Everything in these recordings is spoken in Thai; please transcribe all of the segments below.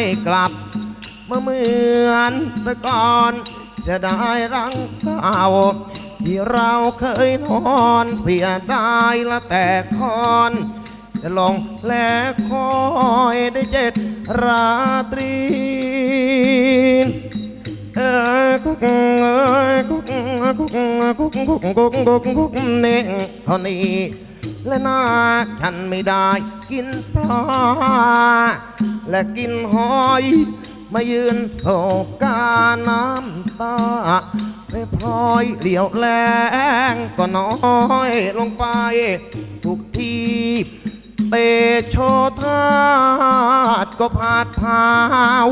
ไม่กลับเมื่อเหมือนแต่ก่อนจะได้รังเก่าที่เราเคยนอนเสียดายละแต่คอน จะลองแลคอยได้เจ็ดราตรี เออกุกเอยกุกกุกกุกกุกกุกกุกกุกเน่งเท่านี้ และหน้าฉันไม่ได้กินปลาและกินหอย มายืนโศกาน้ำตาไม่พลอยเหลียวแรงก็น้อยลงไป ทุกทีเตโชธาตก็พาดพาว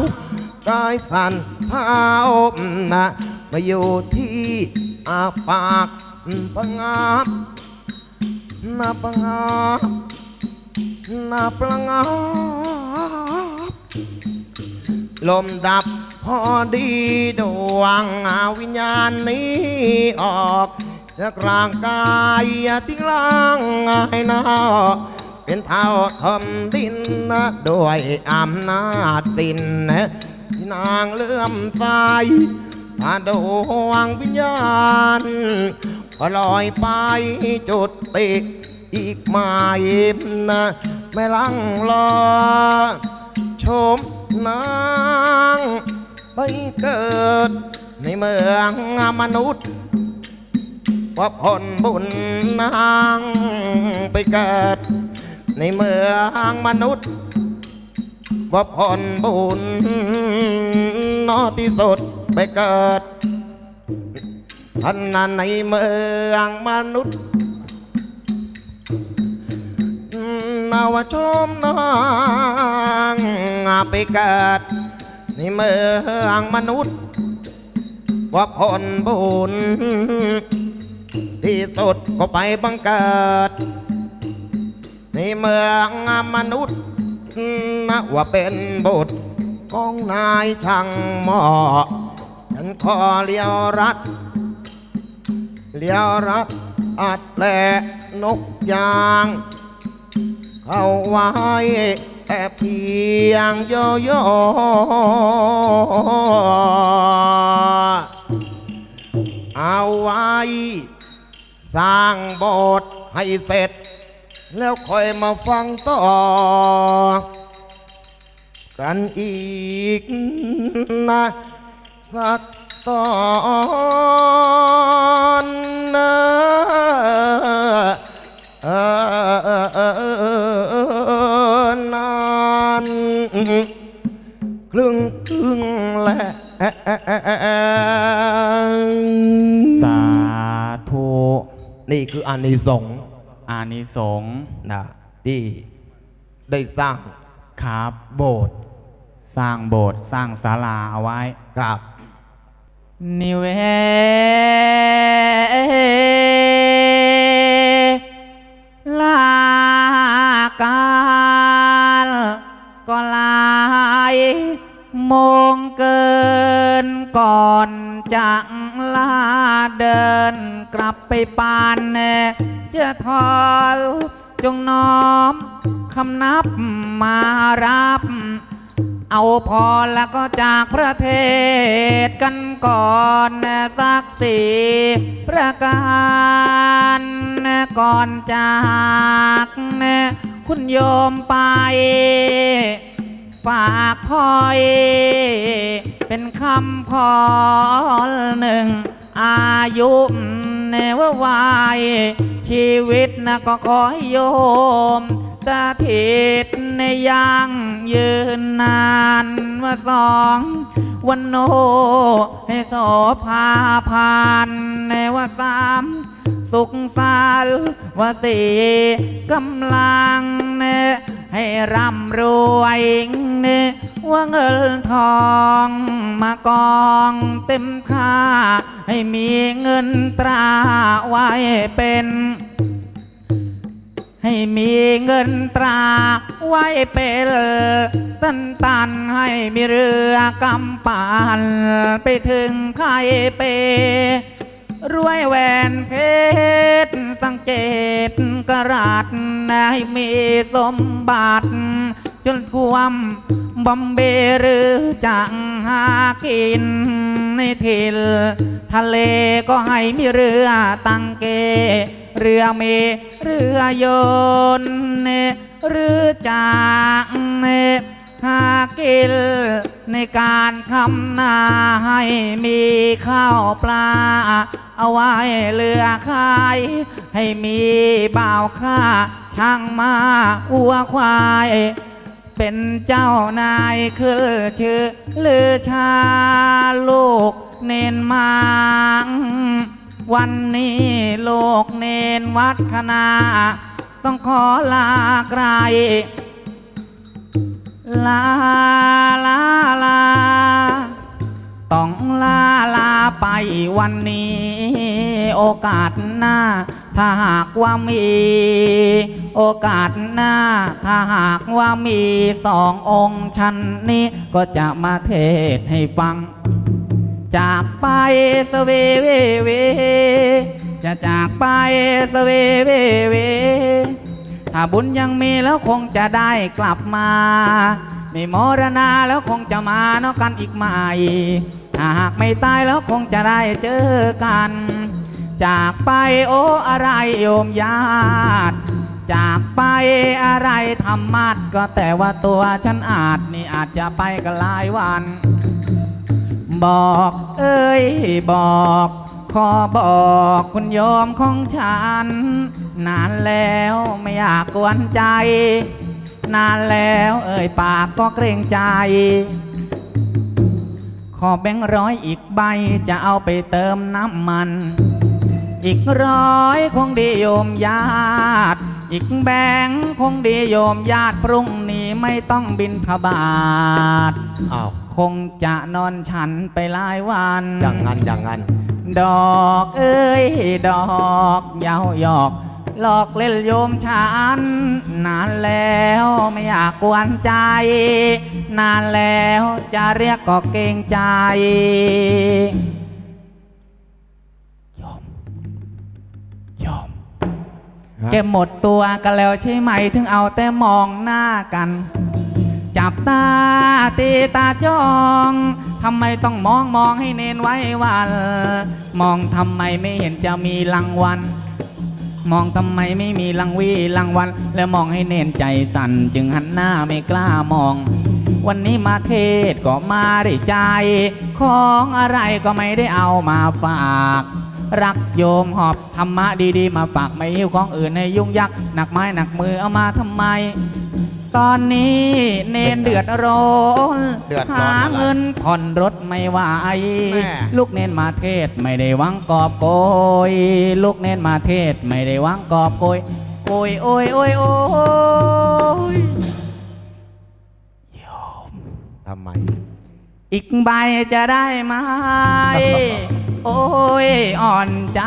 กายสันเท้านะมาอยู่ที่อาปากปะงาบ นาปะงาบนาปะงาบลมดับพอดีดวงวิญญาณนี้ออกจากร่างกายทิ้งล่างไอ้นาเป็นเท่าทมดินด้วยอำนาจดินนะที่นางเลื่อมใสพาดวงวิญญาณ ก็ลอยไปจุดติอีกไม่นะไม่ลังรอ ชมนางไปเกิด ในเมืองมนุษย์ ว่าผลบุญนางไปเกิด ในเมืองมนุษย์ ว่าผลบุญนอที่สุดไปเกิด ท่านนั้นในเมืองมนุษย์นาวชมนางไปเกิดในเมืองมนุษย์ ว่าผลบุญที่สุดก็ไปบังเกิด ในเมืองมนุษย์นะว่าเป็นบุตรของนายช่างหมอฉันขอเลี้ยวรัด เลี้ยวรัดอัดแหละนกยาง เข้าไว้แต่เพียงโยโย่เอาไว้ สร้างโบสถ์ให้เสร็จ แล้วค่อยมาฟังต่อ กันอีกนะสัก ตอนนะเออนานครึ่งครึ่งและสาธุนี่คืออานิสงส์อานิสงส์นะที่ได้สร้างครับโบสถ์สร้างโบสถ์สร้างศาลาเอาไว้ครับ นิเวลากาลก็ลายมงเกินก่อนจะลาเดินกลับไปปานเจะทอลจงน้อมคำนับมารับ เอาพอแล้วก็จากประเทศกันก่อนสักสี่ประการก่อนจากคุณโยมไป ฝากคอย เป็นคำพอหนึ่ง อายุเนว่าวาย ชีวิตนะก็ขอให้โยม สถิตในยังยืนนานว่าสองวันโนให้โสภาพานในว่าสามสุขสารว่าสี่กำลังเนให้ร่ำรวยเนว่าเงินทองมากองเต็มค่า ให้มีเงินตราไว้เป็น ให้มีเงินตราไว้เป็นตันตันให้มีเรือกำปานไปถึงไข่เป รวยแหวนเพชรสังเกตกระรัตให้มีสมบัติ จนท่วมบอมเบหรือจังหากินในทิลทะเลก็ให้มีเรือตังเก เรือเมเรือยนต์เนหรือจากเนหากินในการคำนาให้มีข้าวปลา เอาไว้เรือขาย ให้มีบ่าวค่าช่างมาวัวควาย เป็นเจ้านายคือชื่อลือชาลูกเนนมัง วันนี้โลกเนนวัดคณา ต้องขอลาไกลลาลาลา ต้องลาลาไปวันนี้ โอกาสหน้า ถ้าหากว่ามี โอกาสหน้า ถ้าหากว่ามีสององค์ฉันนี้ ก็จะมาเทศให้ฟัง จากไปสเวเวเว จะจากไปสเวเวเว ถ้าบุญยังมีแล้วคงจะได้กลับมา ไม่มรณาแล้วคงจะมาเนาะกันอีกใหม่ถ้าหากไม่ตายแล้วคงจะได้เจอกัน จากไปโอ้อะไรโยมญาติจากไปอะไรธรรมัดก็แต่ว่าตัวฉันอาจนี่อาจจะไปกันหลายวัน บอกเอ้ยบอก ขอบอกคุณโยมของฉัน นานแล้วไม่อยากกวนใจ นานแล้วเอ่ยปากก็เกรงใจ ขอแบงค์ร้อยอีกใบจะเอาไปเติมน้ำมัน อีกร้อยคงดีโยมญาติ อีกแบงค์คงดีโยมญาติพรุ่งนี้ไม่ต้องบินทบาทอ้าว คงจะนอนฉันไปหลายวัน อย่างนั้นอย่างนั้น ดอกเอ้ย ดอกเยาวหยอก หลอกเล่นโยมฉัน นานแล้วไม่อยากกวนใจ นานแล้วจะเรียกก็เกรงใจยอมยอมเก็บหมดตัวกันแล้วใช่ไหมถึงเอาแต่มองหน้ากัน จับตาตีตาจ้องทำไมต้องมองมองให้เน้นไว้วัน มองทำไมไม่เห็นจะมีรางวัลมองทำไมไม่มีรางวีรางวัลแล้วมองให้เน้นใจสั่นจึงหันหน้าไม่กล้ามอง วันนี้มาเทศก็มาได้ใจ ของอะไรก็ไม่ได้เอามาฝาก รักโยมหอบธรรมะดีๆ มาฝากไม่หิวของอื่นให้ยุ่งยักหนักไม้หนักมือเอามาทำไม ตอนนี้เนนเดือดร้อนเดือดร้อนหาอะไรเงินผ่อนรถไม่ไหวแม่ ลูกเนนมาเทศไม่ได้หวังกอบโกย ลูกเนนมาเทศไม่ได้หวังกอบโกย โอยโอยโอยโอยโยมทำไม อีกใบจะได้ไหม โอ้ยอ่อนใจ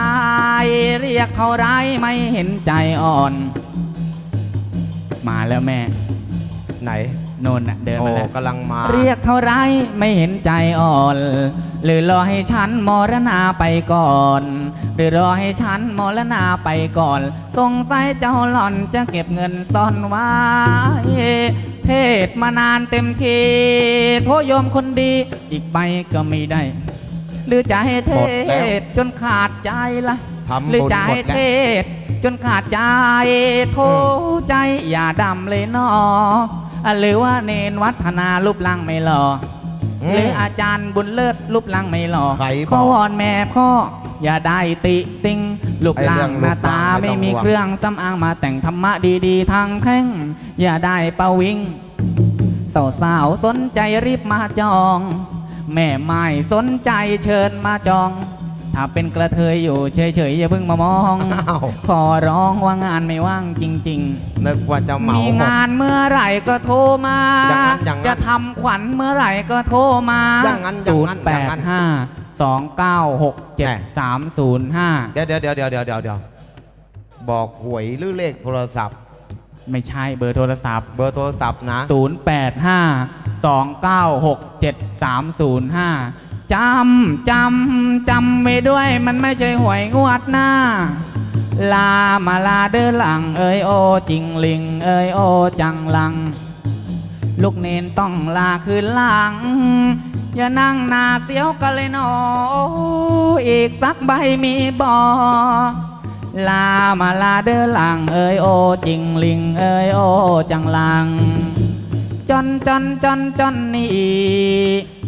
เรียกเท่าไรไม่เห็นใจอ่อน มาแล้วแม่ ไหนโนนน่ะเดินโอ้มาแล้วกำลังมา เรียกเท่าไรไม่เห็นใจอ่อน หรือรอให้ฉันมรณาไปก่อน หรือรอให้ฉันมรณาไปก่อน สงสัยเจ้าหล่อนจะเก็บเงินซ่อนไว้ เทศมานานเต็มทีโทษโยมคนดี อีกใบก็ไม่ได้ หรือจะให้เทหมดแล้ว ศจนขาดใจละ ทำหรือบุญจะหมให้ดเทแล้ว ศจนขาดใจโทใจอย่าดำเลยนออะ หรือว่าเนนวัฒนารูปร่างไม่หล่ออมหรืออาจารย์บุญเลิศรูปร่างไม่หล่อใครบอกขอวอนแม่พ่ออย่าได้ติติงรูปไอ้ร่าเรื่องงหน้าตารูปร่างไม่ไม่ต้องมีห่วงเครื่องสำอางมาแต่งธรรมะดีๆ ทางแท่งอย่าได้ประวิงสาวๆสนใจรีบมาจอง แม่ไม้สนใจเชิญมาจอง ถ้าเป็นกระเทยอยู่เฉยๆอย่าเพิ่งมามอง อ้าวขอร้องว่างานไม่ว่างจริง นึกว่าจะๆเหมามีหมด งานเมื่อไหร่ก็โทรมา อย่างนั้นอย่างนั้นจะทำขวัญเมื่อไหร่ก็โทรมาอย่างนั้นอย่างนั้น0 8 5 2 9 6แหม่7 3 0 5เดี๋ยวเดี๋ยวเดี๋ยวเดี๋ยวเดี๋ยวเดี๋ยวเดี๋ยวบอกหวยหรือเลขโทรศัพท์ไม่ใช่เบอร์โทรศัพท์ เบอร์โทรศัพท์นะ 0852967305 จำจำจำไว้ด้วยมันไม่ใช่หวยงวดหน้า ลามาลาเดินหลัง เอ้ยโอจิงลิง เอ้ยโอจังลัง ลูกเนนต้องลาคืนหลัง อย่านั่งนาเสียวกันเลยหนอ อีกสักใบมีบอลามาลาเดอหลัง เอ้ยโอจิงลิง เอ้ยโอจังลัง จนจนจนจนนี่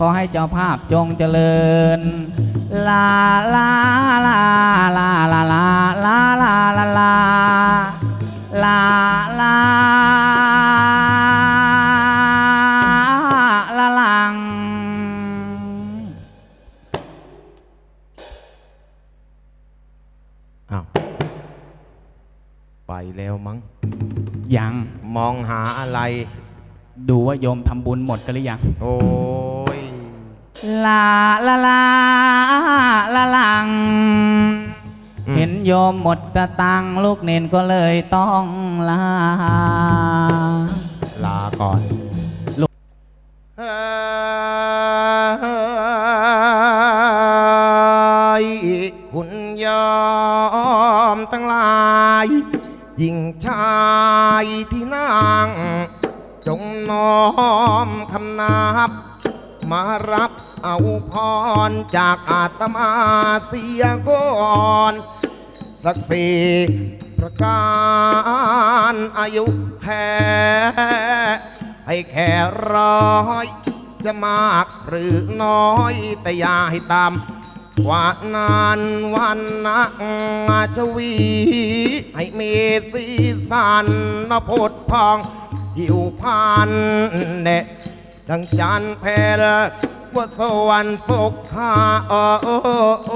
ขอให้เจ้าภาพจงเจริญ ลาลาลาลาลาลาลาลาลาลาลาลาลาลัง อ้าว ไปแล้วมั้ง ยัง มองหาอะไร ดูว่าโยมทำบุญหมดกันหรือยัง โอ้ย ลาลาลาลาลัง อืม เห็นโยมหมดสตังค์ลูกเนนก็เลยต้องลา ลาก่อนลูกเอ้ยคุณยอมทั้งหลาย หญิงชายที่นั่ง จงน้อมคำนับ มารับ เอาพรจากอาตมาเสียก่อนสักสีประการอายุแค่ให้แค่ร้อยจะมากหรือน้อยแต่อย่าให้ตามกว่านานวันนักชวี ให้มีสีสันนพดพอง หิวพันเนดังจันเพล ว่าสวรรค์สุขขาเออเออเอ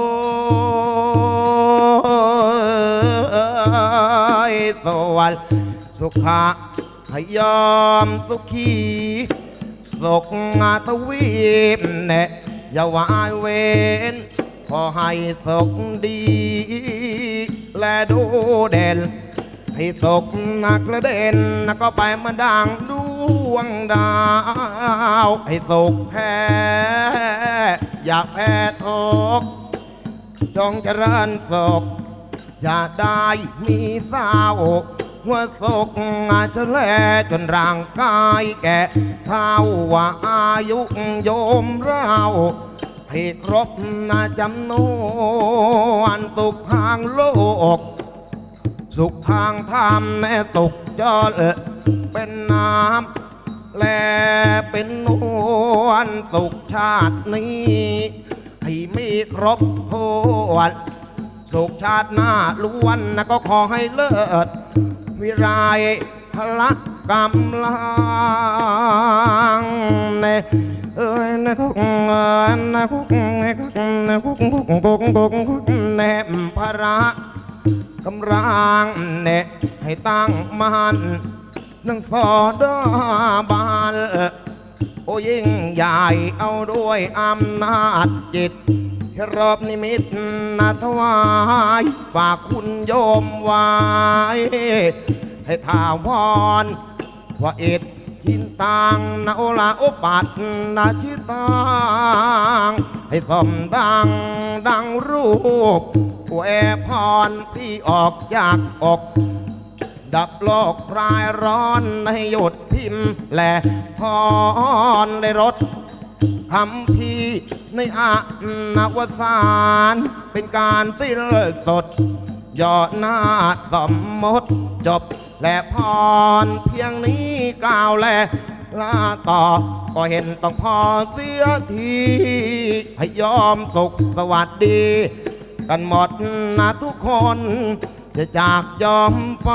สวรรค์สุขาให้ยอมสุขีสุขงาทวีปเนอย่าวายเวนขอให้สุขดี และดูเด่น ให้ศกนักและเด่นนักก็ไปมาดังดวงดาว ให้ศกแพ้ อย่าแพ้ทกจงเจริญศก อย่าได้มีเศร้าว่าศกอาจจะแลจนร่างกายแก่เท่าว่าอายุโยมเราให้ครบนาจำนวนสุขทางโลก สุขทางธรรมแน่สุขจอดเป็นน้ำและเป็นนวลสุขชาตินี้ ให้มีครบถ้วนสุขชาติหน้าล้วนนะก็ขอให้เลิศวิไรพละกำลังเนเอ้ยนะคุกเอ้ยนะคุกนะคุกนะคุกคุกคุกคุกคุกคุกแนมพระ กำลังเนะให้ตั้งมันนังสอดบาลโอ้ยิ่งใหญ่เอาด้วยอำนาจจิตให้รอบนิมิตนาถวาย ฝากคุณโยมไว้ให้ทาวรว่าอ็ด ทินตังนาโอลาโอปัดนาชิตังให้สมดังดังรูปอวยพรที่ออกจากอก ดับโลกคลายร้อนให้หยุดพิมพ์และพรในรถคำพีในอะนวสานเป็นการสิ้นสด ย่อหน้าสมมติจบ และพรเพียงนี้กล่าวแลลาต่อ ก็เห็นต้องพอเสียทีให้ยอมสุขสวัสดี กันหมดนะทุกคน จะจากยอมไป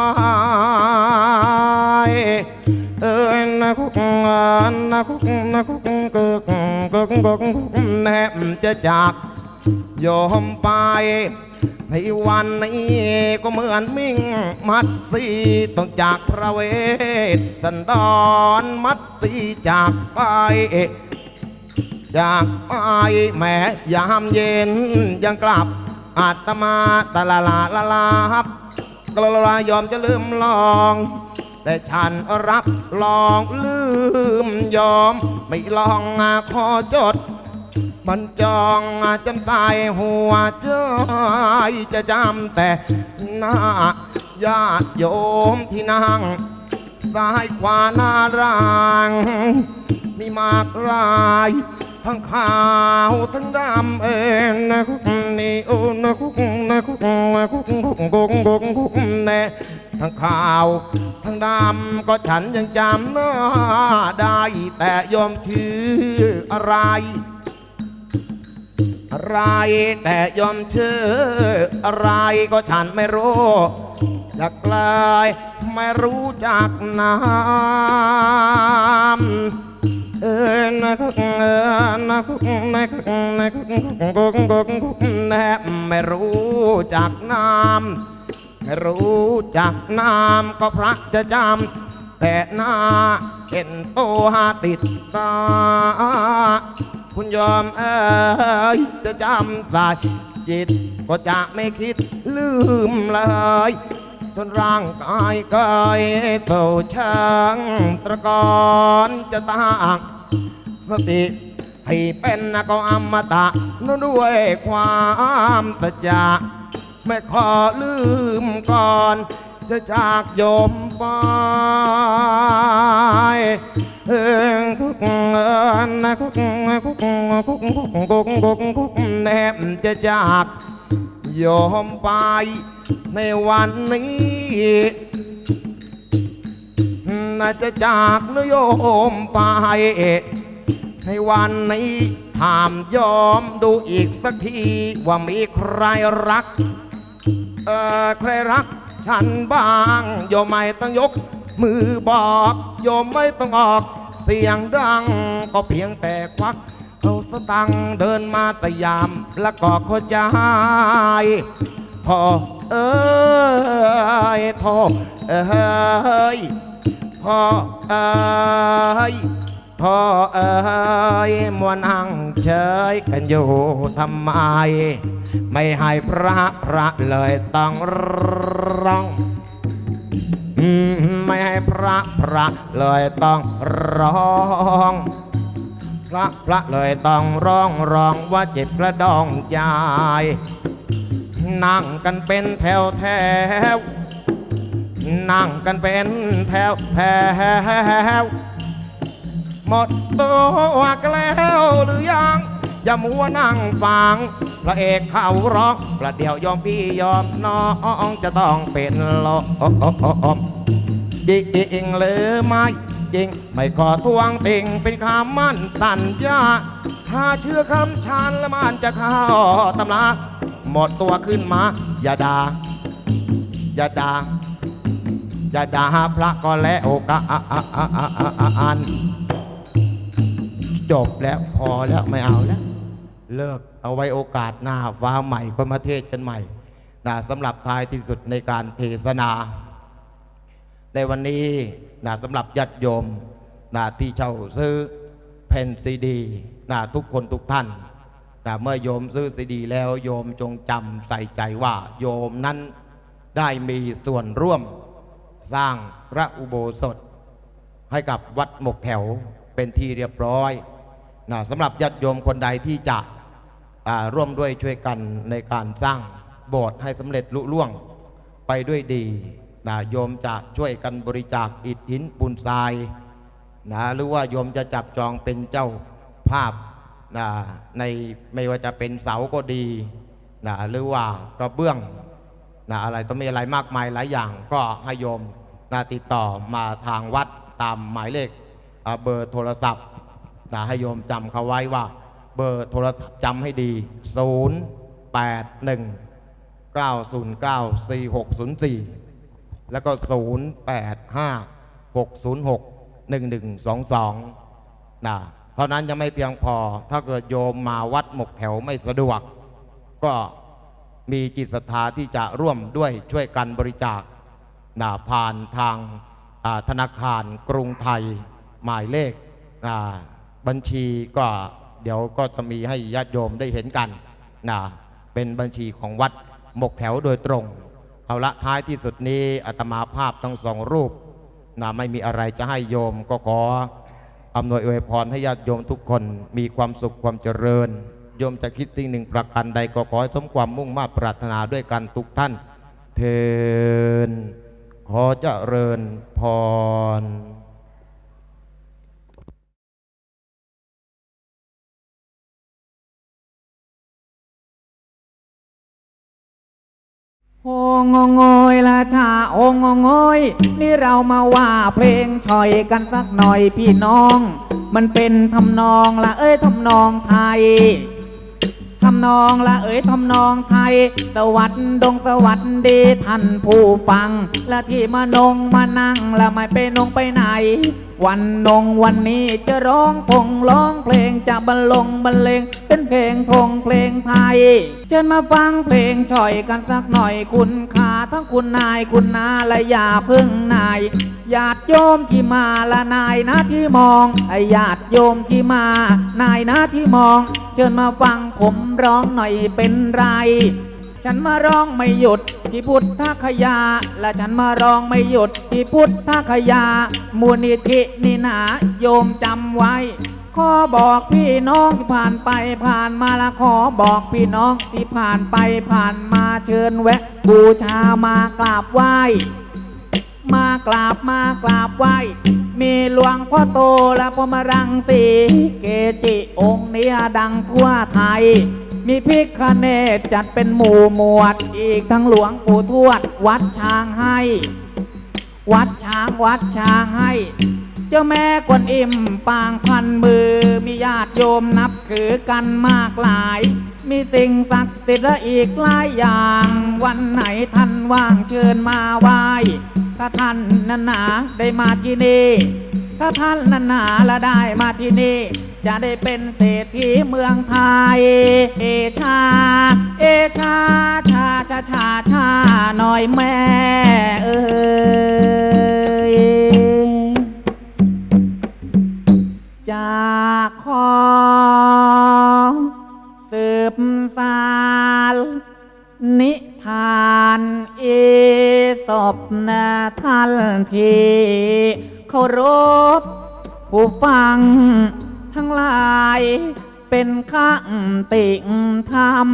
เอ้ยนะคุกนะคุกนะคุกกึกกึกกึกกึกแนบจะจากยอมไป ในวันนี้ก็เหมือนมิ่งมัดสีต้องจากพระเวสสันดรมัดสีจากไปจากไปแม่ยามเย็นยังกลับอาตมาตะละลาละลาบกลลายอมจะลืมลอง แต่ฉันรับลองลืมยอม ไม่ลองขอจด มันจองจำตายหัวใจจะจำแต่หน้าญาติโยมที่นั่งซ้ายขวาหน้ารางมีมากรายทั้งขาวทั้งดำเอ็นนะคุกนี่โอ้นะคุกนะคุกนะคุกคุกคุกคุกคุกแน่ทั้งขาวทั้งดำก็ฉันยังจำหน้าได้แต่ยอมชื่ออะไร อะไร แต่ยอมชื่อ อะไรก็ฉันไม่รู้จะกลายไม่รู้จักน้ำเออนะกุกเออนะกุกนะกุกนะกุกกุกกุกกุกกุกแนบไม่รู้จักน้ำไม่รู้จักน้ำก็พระจะจำแต่หน้าเห็นตัวติดตา คุณยอมเอ้ยจะจำสายจิต ก็จะไม่คิดลืมเลย จนร่างกายกายโซช่างตะกอนจะตากสติให้เป็นนักอมตะนด้วยความสัจจะไม่ขอลืมก่อน จะจากโยมไปเอิงกุกเอินคุกคุกคุกคุกคุกคุกคุกแนบจะจากโยมไปในวันนี้นะจะจากนโยมไปในวันนี้ถามยอมดูอีกสักทีว่ามีใครรัก เออใครรัก ฉันบ้าง โยมไม่ต้องยกมือบอก โยมไม่ต้องออกเสียงดัง ก็เพียงแต่ควักเอาสตังเดินมาตะยามแล้วก็เข้าใจพอเอ้ยโทเอ้ยพอเอ้ย พ่อเอ้ยมัวนั่งเฉยกันอยู่ทำไม ไม่ให้พระพระเลยต้องร้องไม่ให้พระพระเลยต้องร้องพระพระเลยต้องร้องร้องว่าเจ็บกระดองใจนั่งกันเป็นแถวแถวนั่งกันเป็นแถวแถว หมดตัวกันแล้วหรือยัง อย่ามัวนั่งฟังพระเอกเขาร้องประเดี๋ยวยอมพี่ยอมน้องจะต้องเป็นลมจริงหรือไม่จริง ไม่ขอทวงติงเป็นคำมั่นสัญญาถ้าเชื่อคำชันล้วมันจะเข้าตำราหมดตัวขึ้นมา อย่าด่าอย่าด่าอย่าด่าพระก็แล้วกัน จบแล้วพอแล้วไม่เอาแล้ว เลิกเอาไว้โอกาสหน้าฟ้าใหม่ก็มาเทศกันใหม่นะสำหรับท้ายที่สุดในการเทศนา ในวันนี้นะสำหรับญาติโยมนะที่เช่าซื้อแผ่นซีดีนะทุกคนทุกท่านนะเมื่อโยมซื้อซีดี แล้วโยมจงจำใส่ใจว่า โยมนั้นได้มีส่วนร่วมสร้างพระอุโบสถให้กับวัดหมกแถวเป็นที่เรียบร้อย นะสำหรับญาติโยมคนใดที่จะร่วมด้วยช่วยกันในการสร้างโบสถ์ให้สำเร็จลุล่วงไปด้วยดีนะโยมจะช่วยกันบริจาคอิฐหินปูนทรายนะหรือว่าโยมจะจับจองเป็นเจ้าภาพนะในไม่ว่าจะเป็นเสาก็ดีนะหรือว่ากระเบื้องนะอะไรต้องมีอะไรมากมายหลายอย่างก็ให้โยมนะติดต่อมาทางวัดตามหมายเลขเบอร์โทรศัพท์ นะให้โยมจำเขาไว้ว่า เบอร์โทรศัพท์จำให้ดี 0 8 1 9 0 9 4 6 0 4 แล้วก็ 0 8 5 6 0 6 1 1 2 2นะเท่านั้นยังไม่เพียงพอ ถ้าเกิดโยมมาวัดหมกแถวไม่สะดวก ก็มีจิตศรัทธาที่จะร่วมด้วยช่วยกันบริจาคนะผ่านทางธนาคารกรุงไทยหมายเลขอ่า บัญชีก็เดี๋ยวก็จะมีให้ญาติโยมได้เห็นกันนะเป็นบัญชีของวัดหมกแถวโดยตรง เอาละท้ายที่สุดนี้อาตมาภาพทั้งสองรูปนะไม่มีอะไรจะให้โยมก็ขออำนวยอวยพรให้ญาติโยมทุกคนมีความสุขความเจริญ โยมจะคิดสิ่งหนึ่งประการใดก็ขอให้สมความมุ่งมา่ปรารถนาด้วยกันทุกท่านเทินขอเจริญพร งงงอยละชาโองงงอย นี่เรามาว่าเพลงชอยกันสักหน่อยพี่น้อง มันเป็นทำนองละเอ้ยทำนองไทยทำนองละเอ๋ยทำนองไทย สวัสดงสวัสดีท่านผู้ฟัง และที่มานงมานั่งและไม่ไปนงไปไหน วันนงวันนี้จะร้องพงร้องเพลงจะบรรลงบรรเลงเป็นเพลงพงเพลงไทยเชิญมาฟังเพลงช่อยกันสักหน่อยคุณค่าทั้งคุณนายคุณนาและอย่าพึ่งนายญาติโยมที่มาละนายนะที่มองไอญาติโยมที่มานายนะที่มอง เชิญมาฟังผมร้องหน่อยเป็นไร ฉันมาร้องไม่หยุดที่พุทธคยา และฉันมาร้องไม่หยุดที่พุทธคยา มูลนิธินีนาโยมจำไว้ ขอบอกพี่น้องที่ผ่านไปผ่านมาละขอบอกพี่น้องที่ผ่านไปผ่านมาเชิญแวะ บูชามากราบไหว้ มากราบมากราบไหว้ มีหลวงพ่อโตและพระมรังสีเกจิองค์เนี้ยดังทั่วไทย มีพิคเนตจัดเป็นหมู่หมวด อีกทั้งหลวงปู่ทวด วัดช้างให้ วัดช้างวัดช้างให้ เจ้าแม่กวนอิมปางพันมือ มีญาติโยมนับถือกันมากหลาย มีสิ่งศักดิ์สิทธิ์และอีกหลายอย่าง วันไหนท่านว่างเชิญมาไหว้ถ้าท่านนันาได้มาที่นี่ ถ้าท่านนันหนาและได้มาที่นี่ จะได้เป็นเศรษฐีเมืองไทย เอชา เอชา ชา ชา ชา ชา หน่อยแม่เอ้ยจากขอสืบสารนิทานอีสบนาท่านที่เคารพผู้ฟัง ทั้งหลาย เป็นข้างติ่งธรรม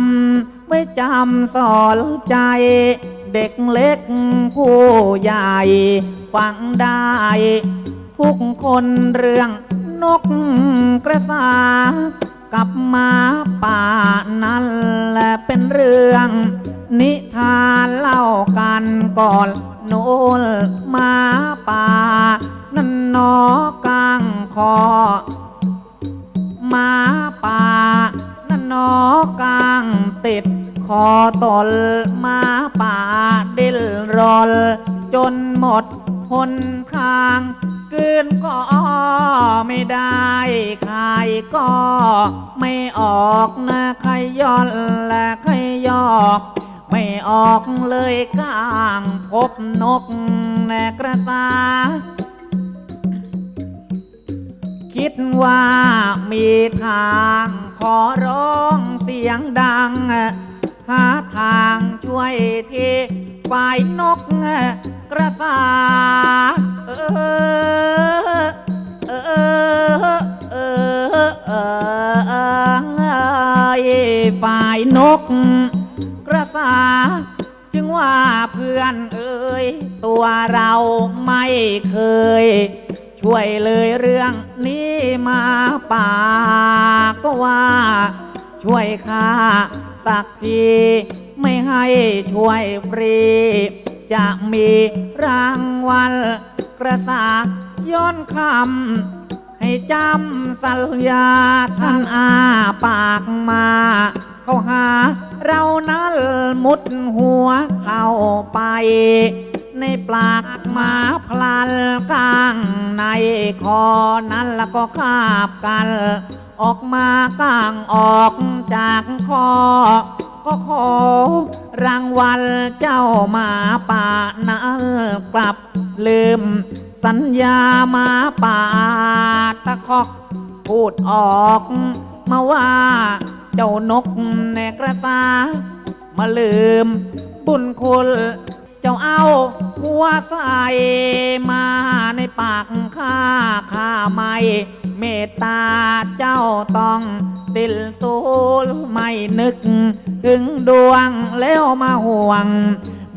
ไม่จำสอนใจ เด็กเล็กผู้ใหญ่ ฟังได้ ทุกคนเรื่องนกกระสากับมาป่านั่นแหละเป็นเรื่อง นิทานเล่ากันก่อนโน้นหมาป่า นั่นนอกลางคอ หมาป่านั่นนอกลางติดคอตลหมาป่าดิ้นรนจนหมดหนทางกืนก็ไม่ได้ใครก็ไม่ออกนะใครย้อนและใครยอกไม่ออกเลยก้างพบนกแนกระสา คิดว่ามีทางขอร้องเสียงดัง หาทางช่วยทีฝ่ายนกกระสาเออเออเออเออเออฝ่ายนกกระสาจึงว่าเพื่อนเอ่ยตัวเราไม่เคย ช่วยเลยเรื่องนี้มาป่าก็ว่า ช่วยข้าสักทีไม่ให้ช่วยฟรี จะมีรางวัลกระสากย้อนคำให้จำสัญญาท่านอาปากมาเขาหาเรานั้นมุดหัวเข้าไปในปาก มาพลันกลางในคอนั้นแล้วก็คาบกัน ออกมากลางออกจากคอ ก็ขอรางวัลเจ้ามาป่านั้นกลับลืม สัญญามาป่าตะคอกพูดออกมาว่าเจ้านกแนกระสามาลืมบุญคุณ เจ้าเอาหัวใส่มาในปากข้าข้าไม่เมตตาเจ้าต้องสิ้นสูญไม่นึกถึงดวงแล้วมาห่วง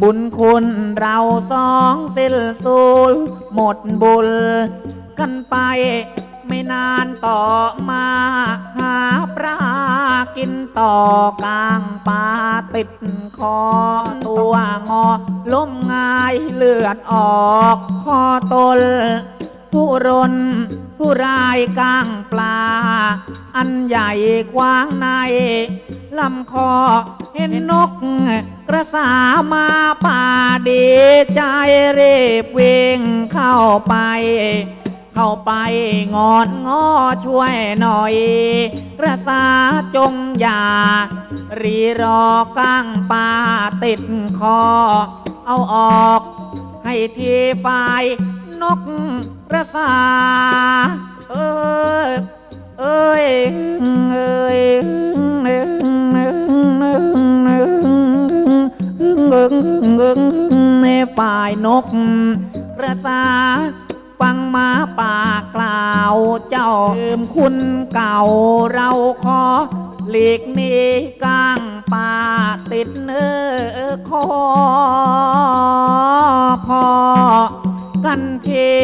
บุญคุณเราสองสิ้นสูญหมดบุญกันไป ไม่นานต่อมาหาปลากินต่อกลางป่าติดคอตัวงอล้มงายเลือดออกคอตนผู้รนผู้รายกลางปลา อันใหญ่กว้างในลำคอเห็นนกกระสามาป่าดีใจรีบวิ่งเข้าไป เข้าไปงอนง้อช่วยหน่อย กระสาจงอย่า รีรอกลางป่าติดคอ เอาออก ให้ทีฝ่ายนกกระสาเอ้ยเอ้ยเอ้ยในฝ่ายนกกระสาฟังมาากล่าวเจ้าลืมคุณเก่าเราขอหลีกนี้กลางป่าติดเนื้อคอพอ กันที่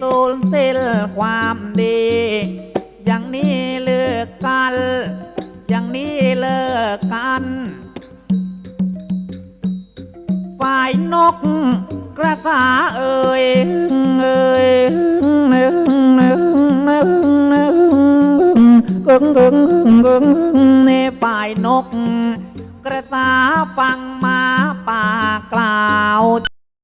สูญสิ้นความดี อย่างนี้เลิกกัน อย่างนี้เลิกกัน ฝ่ายนก กระสาเอ่ยเอ่ยกึ่งกึ่งกึ่งในป่ายนก กระสาฟังมาป่ากล่าว